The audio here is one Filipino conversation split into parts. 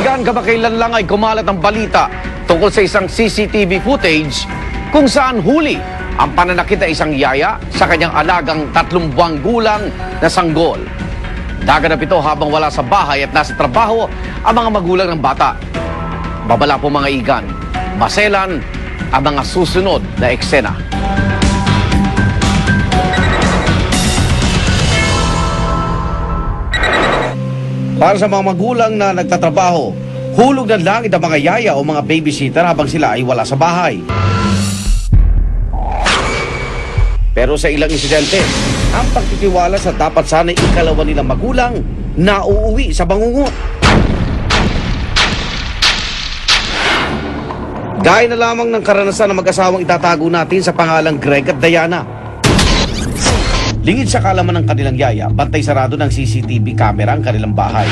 saan kamakailan lang ay kumalat ang balita tungkol sa isang CCTV footage kung saan huli ang pananakit na isang yaya sa kanyang alagang tatlong buwang gulang na sanggol. Daganap ito habang wala sa bahay at nasa trabaho ang mga magulang ng bata. Babala po mga igan, maselan ang mga susunod na eksena. Para sa mga magulang na nagtatrabaho, hulog ng langit ang mga yaya o mga babysitter habang sila ay wala sa bahay. Pero sa ilang insidente, ang pagtitiwala sa dapat sana'y ikalawa nilang magulang na uuwi sa bangungot. Gaya na lamang ng karanasan ng mag-asawang itatago natin sa pangalang Greg at Diana. Lingid sa kalaman ng kanilang yaya, bantay sarado ng CCTV camera ang kanilang bahay.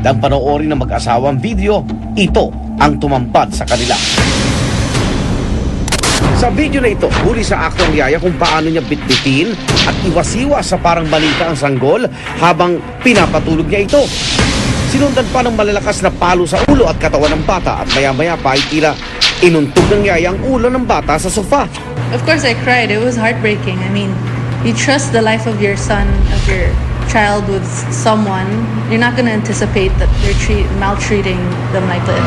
Nang panoorin ng mag-asawa ang video, ito ang tumampad sa kanila. Sa video na ito, huli sa akto ang yaya kung paano niya bitbitin at iwasiwa sa parang balita ang sanggol habang pinapatulog niya ito. Sinundan pa ng malalakas na palo sa ulo at katawan ng bata at maya-maya pa ay tila inuntog ng yaya ang ulo ng bata sa sofa. Of course, I cried. It was heartbreaking. I mean, you trust the life of your son, of your child with someone. You're not going to anticipate that they're treat- maltreating them like this.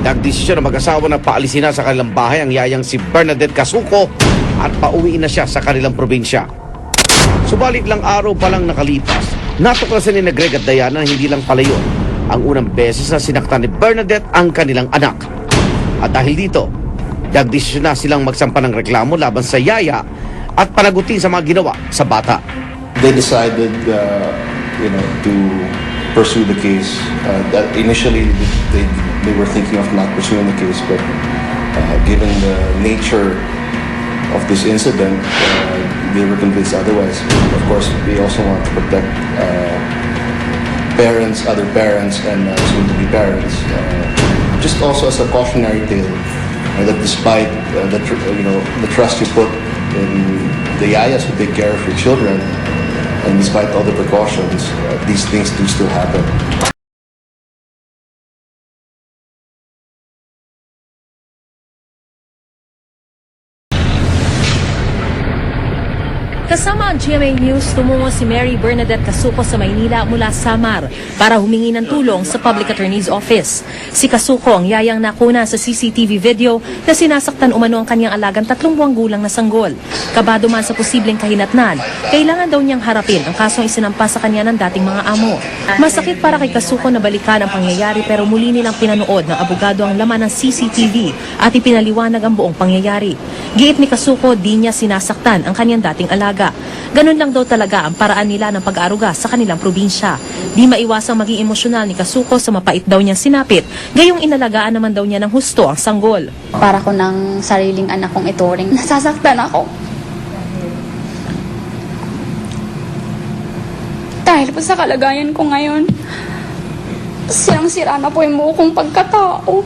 Nagdesisyon ng mag-asawa na paalisin na sa kanilang bahay ang yayang si Bernadette Casuco at pauwiin na siya sa kanilang probinsya. Subalit lang araw pa lang nakalipas, natuklasan ni Greg at Diana na hindi lang pala yun ang unang beses na sinaktan ni Bernadette ang kanilang anak. At dahil dito, nagdesisyon na silang magsampa ng reklamo laban sa yaya at panagutin sa mga ginawa sa bata. they decided, uh, you know, to pursue the case. Uh, that initially they, they were thinking of not pursuing the case, but uh, given the nature of this incident, uh, they were convinced otherwise. Of course, we also want to protect uh, parents, other parents, and uh, soon-to-be parents. Uh, just also as a cautionary tale uh, that despite uh, the you know the trust you put in the yayas who take care of your children, and despite all the precautions, these things do still happen. Kasama ang GMA News, tumungo si Mary Bernadette Casuco sa Maynila mula Samar para humingi ng tulong sa Public Attorney's Office. Si Casuco ang yayang nakuna sa CCTV video na sinasaktan umano ang kanyang alagang tatlong buwang gulang na sanggol. Kabado man sa posibleng kahinatnan, kailangan daw niyang harapin ang kasong isinampa sa kanya ng dating mga amo. Masakit para kay Casuco na balikan ang pangyayari pero muli nilang pinanood ng abogado ang laman ng CCTV at ipinaliwanag ang buong pangyayari. Giit ni Casuco, di niya sinasaktan ang kanyang dating alaga. Ganun lang daw talaga ang paraan nila ng pag-aaruga sa kanilang probinsya. Di maiwasang maging emosyonal ni Kasuko sa mapait daw niyang sinapit, gayong inalagaan naman daw niya ng husto ang sanggol. para ko ng sariling anak kong ituring. Nasasaktan ako. Dahil po sa kalagayan ko ngayon, sirang-sira na po yung buo pagkatao.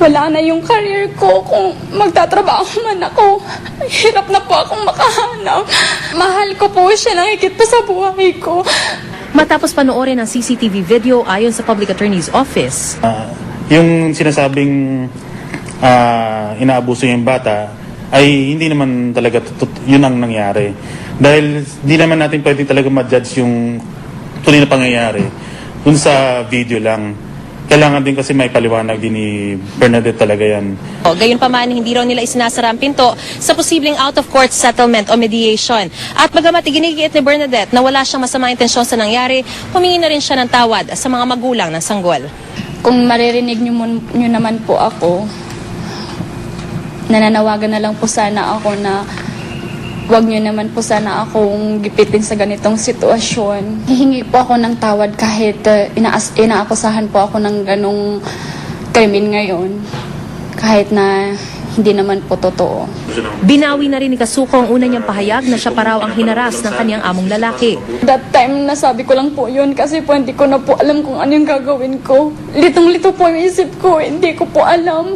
Wala na yung career ko kung magtatrabaho man ako. Hirap na po akong makahanap. Mahal ko po siya ng higit pa sa buhay ko. Matapos panoorin ang CCTV video ayon sa Public Attorney's Office, Ah, yung sinasabing ah, inaabuso yung bata ay hindi naman talaga yun ang nangyari. Dahil hindi naman natin pwede talaga ma-judge yung tuloy na pangyayari dun sa video lang. Kailangan din kasi may paliwanag din ni Bernadette talaga yan. O, gayon pa man, hindi raw nila isinasara ang pinto sa posibleng out-of-court settlement o mediation. At bagamat iginigiit ni Bernadette na wala siyang masamang intensyon sa nangyari, humingi na rin siya ng tawad sa mga magulang ng sanggol. Kung maririnig nyo, mun- nyo naman po ako, nananawagan na lang po sana ako na wag nyo naman po sana akong gipitin sa ganitong sitwasyon. Hihingi po ako ng tawad kahit uh, inaas, inaakusahan po ako ng ganong krimen ngayon. Kahit na hindi naman po totoo. Binawi na rin ni Kasuko ang una niyang pahayag na siya pa raw ang hinaras ng kanyang among lalaki. That time, nasabi ko lang po yun kasi po hindi ko na po alam kung ano yung gagawin ko. Litong-lito po yung isip ko, hindi ko po alam.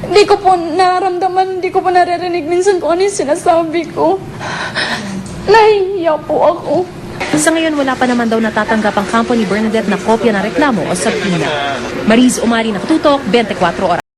Hindi ko po nararamdaman, hindi ko po naririnig minsan kung ano yung sinasabi ko. Nahihiya po ako. Sa ngayon, wala pa naman daw natatanggap ang kampo ni Bernadette na kopya ng reklamo o subpoena. Mariz Umali, Nakatutok, 24 Oras.